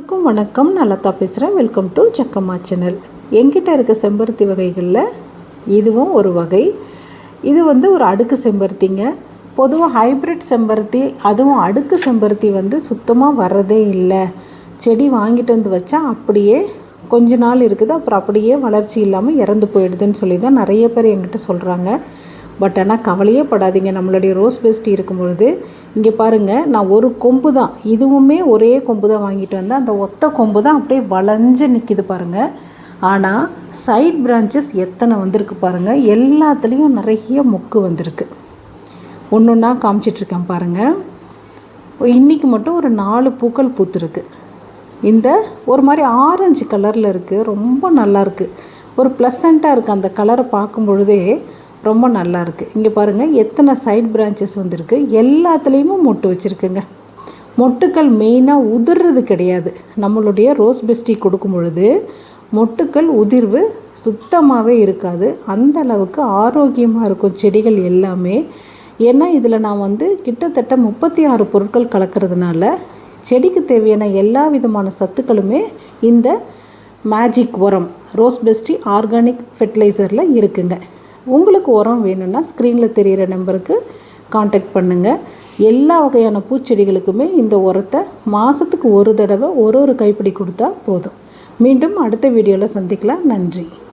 எல்லாருக்கும் வணக்கம். நலத்தா பேசுகிறேன் வெல்கம் டு சக்கம்மா சேனல் எங்கிட்ட இருக்க செம்பருத்தி வகைகளில் இதுவும் ஒரு வகை. இது வந்து ஒரு அடுக்கு செம்பருத்திங்க. பொதுவாக ஹைப்ரிட் செம்பருத்தி அதுவும் அடுக்கு செம்பருத்தி வந்து சுத்தமாக வர்றதே இல்லை. செடி வாங்கிட்டு வந்து வச்சா அப்படியே கொஞ்ச நாள் இருக்குது. அப்புறம் அப்படியே வளர்ச்சி இல்லாமல் இறந்து போயிடுதுன்னு சொல்லி தான் நிறைய பேர் என்கிட்ட சொல்கிறாங்க பட் ஆனால் கவலையே படாதீங்க. நம்மளுடைய ரோஸ் பெஸ்ட் இருக்கும் பொழுது இங்கே பாருங்கள் நான் ஒரு கொம்பு தான். இதுவுமே ஒரே கொம்பு தான் வாங்கிட்டு வந்தேன். அந்த ஒத்த கொம்பு தான் அப்படியே வளைஞ்சு நிற்கிது பாருங்கள் ஆனால் சைட் பிரான்ச்சஸ் எத்தனை வந்திருக்கு பாருங்கள் எல்லாத்துலேயும் நிறைய மொக்கு வந்திருக்கு. ஒன்று ஒன்றா காமிச்சிட்ருக்கேன் பாருங்கள் இன்றைக்கி மட்டும் ஒரு நாலு பூக்கள் பூத்துருக்கு. இந்த ஒரு மாதிரி ஆரஞ்சு கலரில் இருக்குது ரொம்ப நல்லாயிருக்கு ஒரு ப்ளசண்ட்டாக இருக்குது அந்த கலரை பார்க்கும் பொழுதே ரொம்ப நல்லா இருக்குது இங்கே பாருங்கள் எத்தனை சைட் பிரான்ச்சஸ் வந்திருக்கு. எல்லாத்துலேயுமே மொட்டு வச்சுருக்குங்க. மொட்டுக்கள் மெயினாக உதிர்றது கிடையாது. நம்மளுடைய ரோஸ் பெஸ்டி கொடுக்கும் பொழுது மொட்டுக்கள் உதிர்வு சுத்தமாகவே இருக்காது. அந்த அளவுக்கு ஆரோக்கியமாக இருக்கும் செடிகள் எல்லாமே. ஏன்னா இதில் நான் வந்து கிட்டத்தட்ட முப்பத்தி ஆறு பொருட்கள் கலக்கிறதுனால செடிக்கு தேவையான எல்லா விதமான சத்துக்களுமே இந்த மேஜிக் உரம் ரோஸ் பெஸ்டி ஆர்கானிக் ஃபெர்டிலைசரில் இருக்குங்க. உங்களுக்கு உரம் வேணும்னா ஸ்க்ரீனில் தெரிகிற நம்பருக்கு காண்டாக்ட் பண்ணுங்கள் எல்லா வகையான பூச்செடிகளுக்குமே இந்த உரத்தை மாதத்துக்கு ஒரு தடவை ஒரு ஒரு கைப்பிடி கொடுத்தா போதும். மீண்டும் அடுத்த வீடியோவில் சந்திக்கலாம். நன்றி.